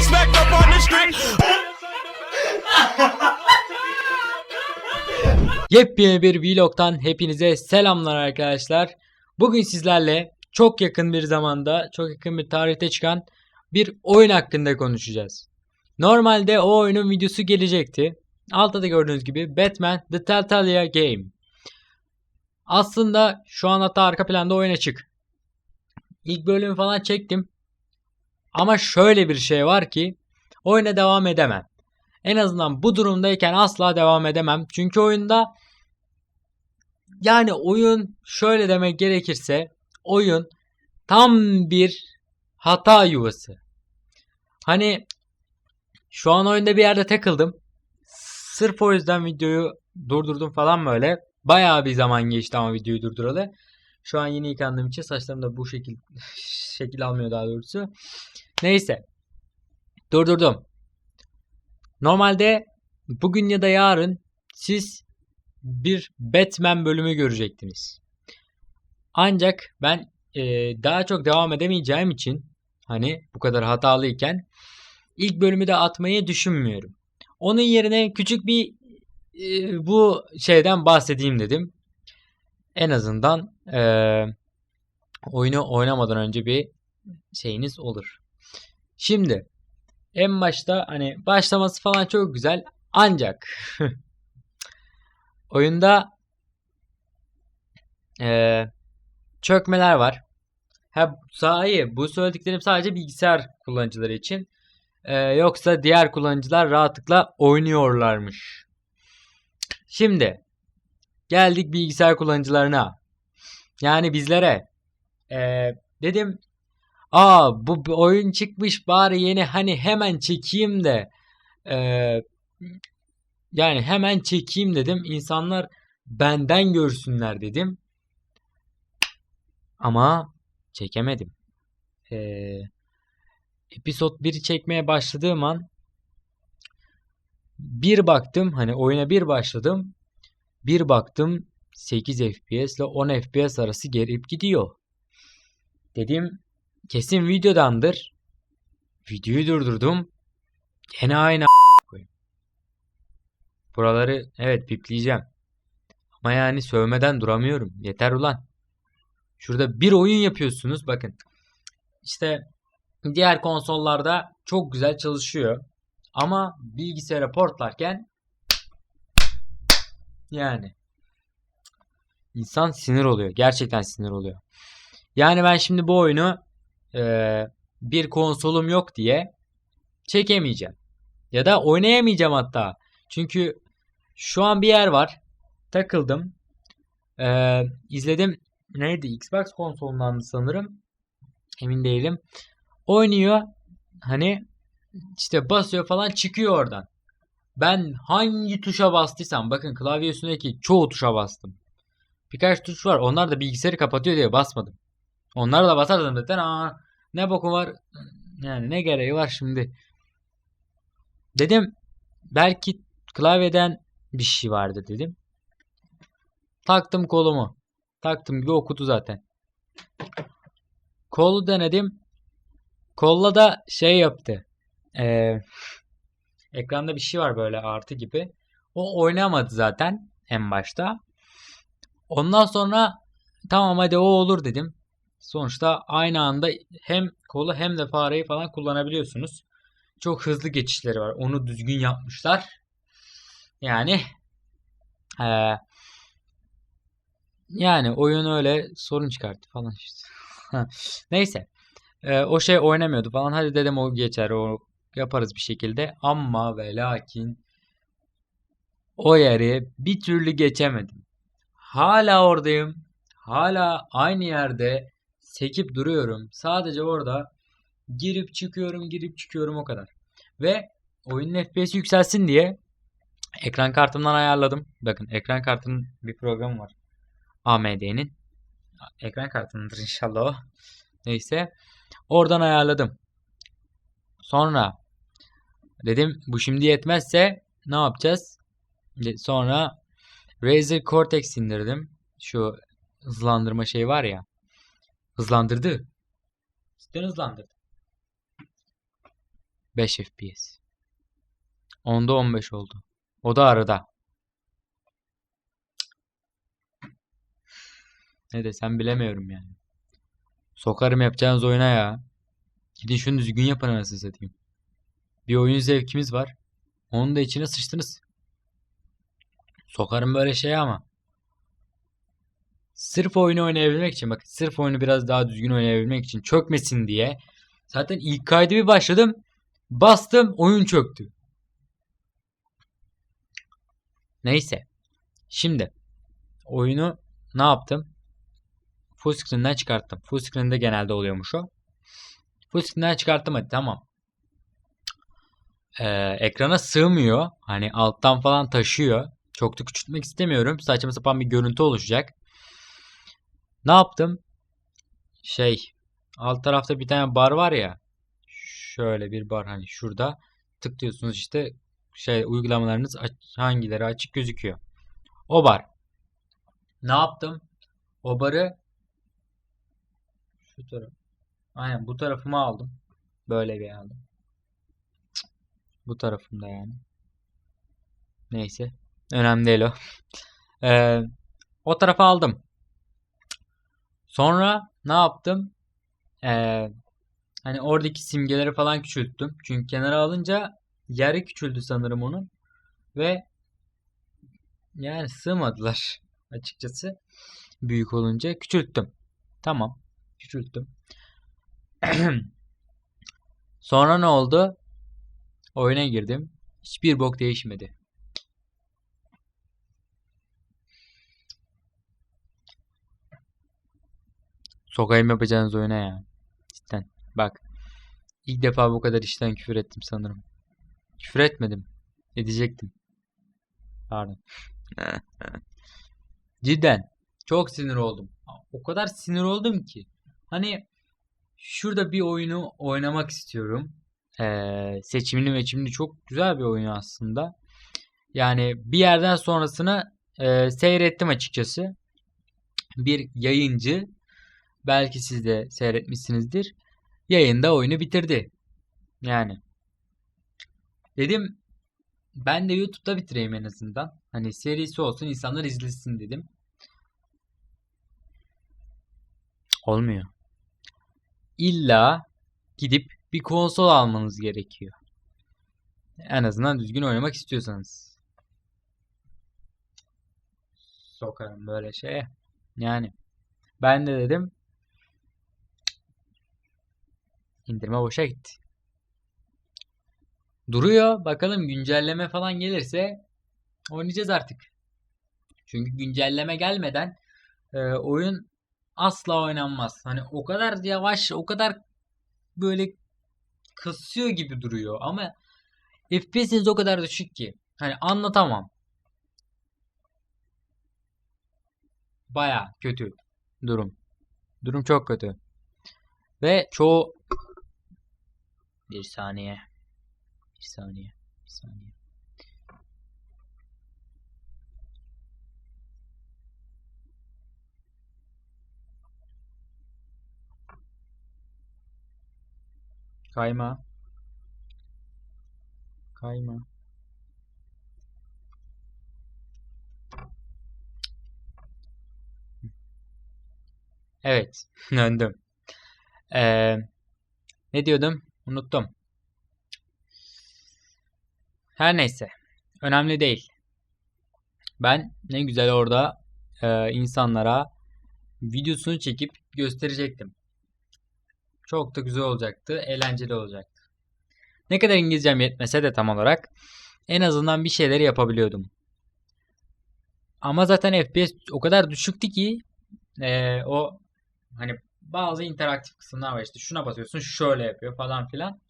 respect up on the street. Yepyeni bir vlogtan hepinize selamlar arkadaşlar. Bugün sizlerle çok yakın bir zamanda, çok yakın bir tarihte çıkan bir oyun hakkında konuşacağız. Normalde o oyunun videosu gelecekti. Altta da gördüğünüz gibi Batman The Telltale Game. Aslında şu an hatta arka planda oyun açık. İlk bölümü falan çektim. Ama şöyle bir şey var ki oyuna devam edemem. En azından bu durumdayken asla devam edemem. Çünkü oyunda yani oyun şöyle demek gerekirse oyun tam bir hata yuvası. Hani şu an oyunda bir yerde takıldım. Sırf o yüzden videoyu durdurdum falan böyle. Bayağı bir zaman geçti ama videoyu durduralı. Şu an yeni yıkandığım için saçlarım da bu şekil şekil almıyor daha doğrusu. Neyse. Durdurdum. Normalde bugün ya da yarın siz bir Batman bölümü görecektiniz. Ancak ben e, daha çok devam edemeyeceğim için hani bu kadar hatalıyken ilk bölümü de atmayı düşünmüyorum. Onun yerine küçük bir e, bu şeyden bahsedeyim dedim. En azından e, oyunu oynamadan önce bir şeyiniz olur. Şimdi en başta hani başlaması falan çok güzel ancak oyunda eee, çökmeler var. Ha sahi bu söylediklerim sadece bilgisayar kullanıcıları için. Eee, yoksa diğer kullanıcılar rahatlıkla oynuyorlarmış. Şimdi geldik bilgisayar kullanıcılarına. Yani bizlere. Eee, dedim Aa bu oyun çıkmış bari yeni hani hemen çekeyim de eee, yani hemen çekeyim dedim. İnsanlar benden görsünler dedim. Ama çekemedim. Eee episod 1'i çekmeye başladığım an bir baktım hani oyuna bir başladım. Bir baktım 8 FPS ile 10 FPS arası gelip gidiyor. Dedim kesin videodandır. Videoyu durdurdum. Gene aynı. Buraları evet pipleyeceğim. Ama yani sövmeden duramıyorum. Yeter ulan. Şurada bir oyun yapıyorsunuz bakın. İşte diğer konsollarda çok güzel çalışıyor. Ama bilgisayara portlarken yani insan sinir oluyor. Gerçekten sinir oluyor. Yani ben şimdi bu oyunu eee, bir konsolum yok diye çekemeyeceğim. Ya da oynayamayacağım hatta. Çünkü şu an bir yer var. Takıldım. Eee izledim. Neydi? Xbox konsolundan sanırım. Emin değilim. Oynuyor. Hani işte basıyor falan çıkıyor oradan. Ben hangi tuşa bastıysam bakın klavye üstündeki çoğu tuşa bastım. Birkaç tuş var. Onlar da bilgisayarı kapatıyor diye basmadım. Onlar da basardım zaten. Aa, ne boku var? Yani ne gereği var şimdi? Dedim belki klavyeden bir şey vardı dedim. Taktım kolumu. Taktım gibi okudu zaten. Kolu denedim. Kolla da şey yaptı. Ee, ekranda bir şey var böyle artı gibi. O oynamadı zaten en başta. Ondan sonra tamam hadi o olur dedim. Sonuçta aynı anda hem kolu hem de fareyi falan kullanabiliyorsunuz. Çok hızlı geçişleri var. Onu düzgün yapmışlar. Yani eee, yani oyun öyle sorun çıkarttı falan işte. Neyse. Eee, o şey oynamıyordu falan. Hadi dedim o geçer. O yaparız bir şekilde. Ama ve lakin o yeri bir türlü geçemedim. Hala oradayım. Hala aynı yerde sekip duruyorum. Sadece orada girip çıkıyorum, girip çıkıyorum o kadar. Ve oyunun FPS yükselsin diye ekran kartımdan ayarladım. Bakın ekran kartının bir programı var. AMD'nin. Ekran kartındır inşallah o. Neyse. Oradan ayarladım. Sonra dedim bu şimdi yetmezse ne yapacağız? Sonra Razer Cortex indirdim. Şu hızlandırma şey var ya. Hızlandırdı. Cidden hızlandırdı. 5 FPS. Onda 15 oldu. O da arada. Ne desem bilemiyorum yani. Sokarım yapacağınız oyuna ya. Gidin şunu düzgün yapın anasını satayım. Bir oyun zevkimiz var. Onun da içine sıçtınız. Sokarım böyle şeye ama. Sırf oyunu oynayabilmek için bak sırf oyunu biraz daha düzgün oynayabilmek için çökmesin diye zaten ilk kaydı bir başladım bastım oyun çöktü. Neyse. Şimdi oyunu ne yaptım? Full screen'den çıkarttım. Full screen'de genelde oluyormuş o. Full screen'den çıkarttım hadi tamam. Ee, ekrana sığmıyor. Hani alttan falan taşıyor. Çok da küçültmek istemiyorum. Saçma sapan bir görüntü oluşacak. Ne yaptım? Şey, alt tarafta bir tane bar var ya. Şöyle bir bar hani şurada tıklıyorsunuz işte şey uygulamalarınız hangileri açık gözüküyor. O bar. Ne yaptım? O barı şu taraf. Aynen bu tarafıma aldım. Böyle bir aldım. Bu tarafımda yani. Neyse. Önemli değil o. Ee, o tarafa aldım. Sonra ne yaptım? Ee, hani oradaki simgeleri falan küçülttüm. Çünkü kenara alınca yeri küçüldü sanırım onun. Ve yani sığmadılar açıkçası. Büyük olunca küçülttüm. Tamam. Küçülttüm. Sonra ne oldu? Oyuna girdim. Hiçbir bok değişmedi. Sokayım yapacağınız oyuna ya. Cidden. Bak. İlk defa bu kadar işten küfür ettim sanırım. Küfür etmedim. Edecektim. Pardon. Cidden. Çok sinir oldum. O kadar sinir oldum ki. Hani şurada bir oyunu oynamak istiyorum. Ee, seçimli meçimli çok güzel bir oyun aslında. Yani bir yerden sonrasını e, seyrettim açıkçası. Bir yayıncı belki siz de seyretmişsinizdir. Yayında oyunu bitirdi. Yani dedim ben de YouTube'da bitireyim en azından. Hani serisi olsun insanlar izlesin dedim. Olmuyor. İlla gidip bir konsol almanız gerekiyor. En azından düzgün oynamak istiyorsanız. Sokarım böyle şeye. Yani ben de dedim indirme boşa gitti. Duruyor. Bakalım güncelleme falan gelirse oynayacağız artık. Çünkü güncelleme gelmeden e, oyun asla oynanmaz. Hani o kadar yavaş, o kadar böyle kısıyor gibi duruyor ama FPS'iniz o kadar düşük ki. Hani anlatamam. Baya kötü durum. Durum çok kötü. Ve çoğu bir saniye. Bir saniye. Bir saniye. Kayma. Kayma. Evet. Döndüm. Ee, ne diyordum? Unuttum. Her neyse. Önemli değil. Ben ne güzel orada e, insanlara videosunu çekip gösterecektim. Çok da güzel olacaktı. Eğlenceli olacaktı. Ne kadar İngilizcem yetmese de tam olarak en azından bir şeyleri yapabiliyordum. Ama zaten FPS o kadar düşüktü ki e, o hani bazı interaktif kısımlar var işte şuna basıyorsun şöyle yapıyor falan filan.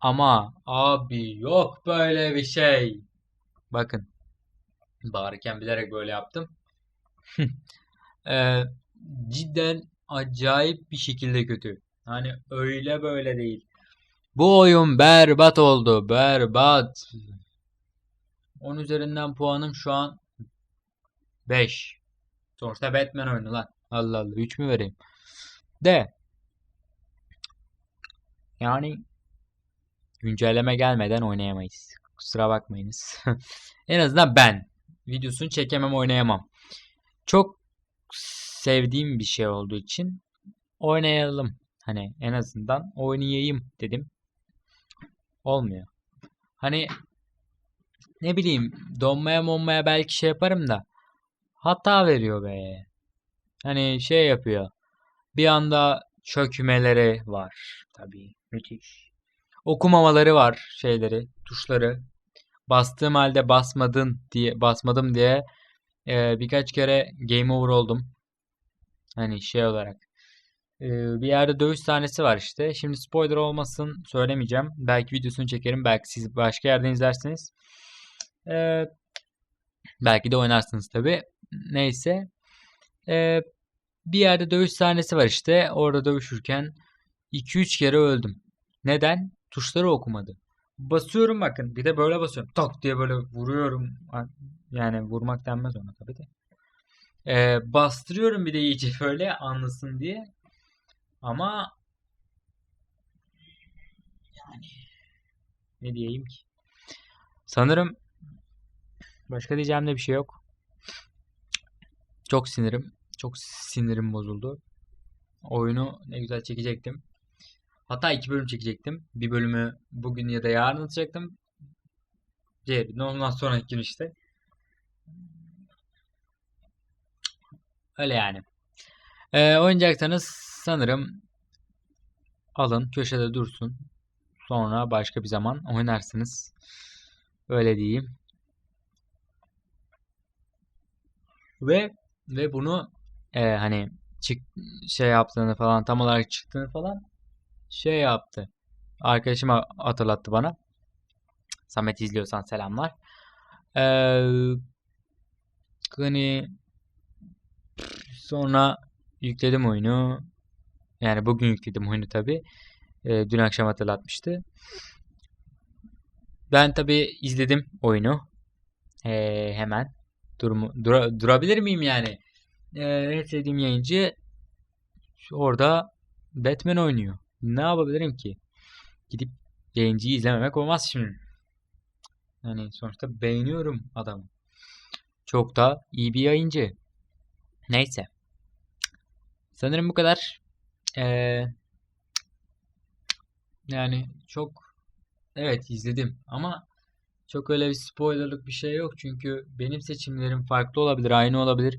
Ama abi yok böyle bir şey. Bakın. Bağırırken bilerek böyle yaptım. Ee, cidden acayip bir şekilde kötü. Hani öyle böyle değil. Bu oyun berbat oldu. Berbat. 10 üzerinden puanım şu an 5. Sonuçta Batman oyunu lan. Allah Allah 3 mü vereyim? De. Yani güncelleme gelmeden oynayamayız. Kusura bakmayınız. en azından ben videosunu çekemem oynayamam. Çok sevdiğim bir şey olduğu için oynayalım. Hani en azından oynayayım dedim. Olmuyor. Hani ne bileyim donmaya monmaya belki şey yaparım da hata veriyor be. Hani şey yapıyor. Bir anda çökmeleri var. Tabii müthiş. Okumamaları var şeyleri, tuşları. Bastığım halde basmadın diye basmadım diye e, birkaç kere game over oldum. Hani şey olarak. Bir yerde dövüş sahnesi var işte. Şimdi spoiler olmasın söylemeyeceğim. Belki videosunu çekerim. Belki siz başka yerden izlersiniz. E, belki de oynarsınız tabi. Neyse. E, bir yerde dövüş sahnesi var işte. Orada dövüşürken 2-3 kere öldüm. Neden? Tuşları okumadı. Basıyorum bakın. Bir de böyle basıyorum. Tak diye böyle vuruyorum. Yani vurmak denmez ona tabii de. Ee, bastırıyorum bir de iyice böyle anlasın diye. Ama yani ne diyeyim ki? Sanırım başka diyeceğim de bir şey yok. Çok sinirim. Çok sinirim bozuldu. Oyunu ne güzel çekecektim. Hatta iki bölüm çekecektim. Bir bölümü bugün ya da yarın atacaktım. Diğerini ondan sonraki gün işte. Öyle yani. Ee, oynayacaksanız sanırım alın köşede dursun. Sonra başka bir zaman oynarsınız. Öyle diyeyim. Ve ve bunu e, hani çık şey yaptığını falan tam olarak çıktığını falan şey yaptı. Arkadaşım hatırlattı bana. Samet izliyorsan selamlar. Ee, hani sonra yükledim oyunu. Yani bugün yükledim oyunu tabi. Ee, dün akşam hatırlatmıştı. Ben tabi izledim oyunu. Ee, hemen. Durumu, dura, durabilir miyim yani? Ee, en yayıncı orada Batman oynuyor. Ne yapabilirim ki? Gidip yayıncıyı izlememek olmaz şimdi. Yani sonuçta beğeniyorum adamı. Çok da iyi bir yayıncı. Neyse. Sanırım bu kadar. Ee, yani çok evet izledim ama çok öyle bir spoilerlık bir şey yok çünkü benim seçimlerim farklı olabilir, aynı olabilir.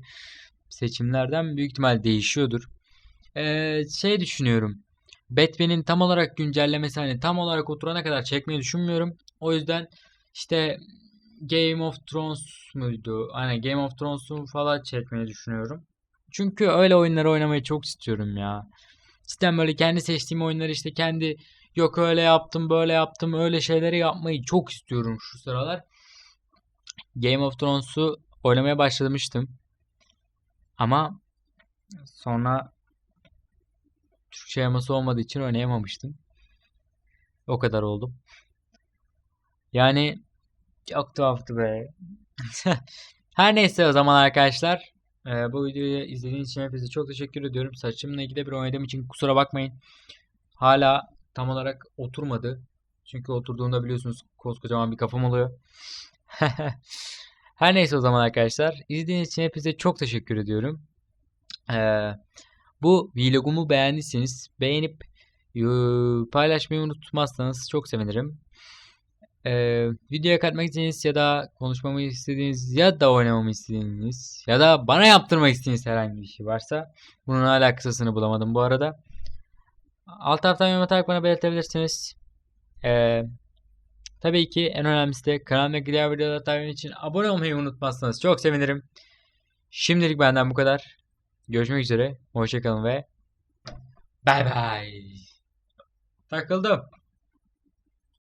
Seçimlerden büyük ihtimal değişiyordur. Ee, şey düşünüyorum. Batman'in tam olarak güncellemesi hani tam olarak oturana kadar çekmeyi düşünmüyorum. O yüzden işte Game of Thrones muydu? Hani Game of Thrones'u falan çekmeyi düşünüyorum. Çünkü öyle oyunları oynamayı çok istiyorum ya. Cidden böyle kendi seçtiğim oyunları işte kendi yok öyle yaptım böyle yaptım öyle şeyleri yapmayı çok istiyorum şu sıralar. Game of Thrones'u oynamaya başlamıştım. Ama sonra Türkçe yaması olmadığı için oynayamamıştım. O kadar oldum. Yani çok tuhaftı be. Her neyse o zaman arkadaşlar. Ee, bu videoyu izlediğiniz için hepinize çok teşekkür ediyorum. Saçımla ilgili bir oynadığım için kusura bakmayın. Hala tam olarak oturmadı. Çünkü oturduğunda biliyorsunuz koskocaman bir kafam oluyor. Her neyse o zaman arkadaşlar. İzlediğiniz için hepinize çok teşekkür ediyorum. Ee, bu vlogumu beğendiyseniz beğenip paylaşmayı unutmazsanız çok sevinirim. Ee, videoya katmak istediğiniz ya da konuşmamı istediğiniz ya da oynamamı istediğiniz ya da bana yaptırmak istediğiniz herhangi bir şey varsa bunun hala kısasını bulamadım bu arada. Alt taraftan yorum atarak bana belirtebilirsiniz. Ee, tabii ki en önemlisi de kanalımdaki diğer videoları takip için abone olmayı unutmazsanız çok sevinirim. Şimdilik benden bu kadar. Görüşmek üzere. Hoşçakalın ve bay bay. Takıldım.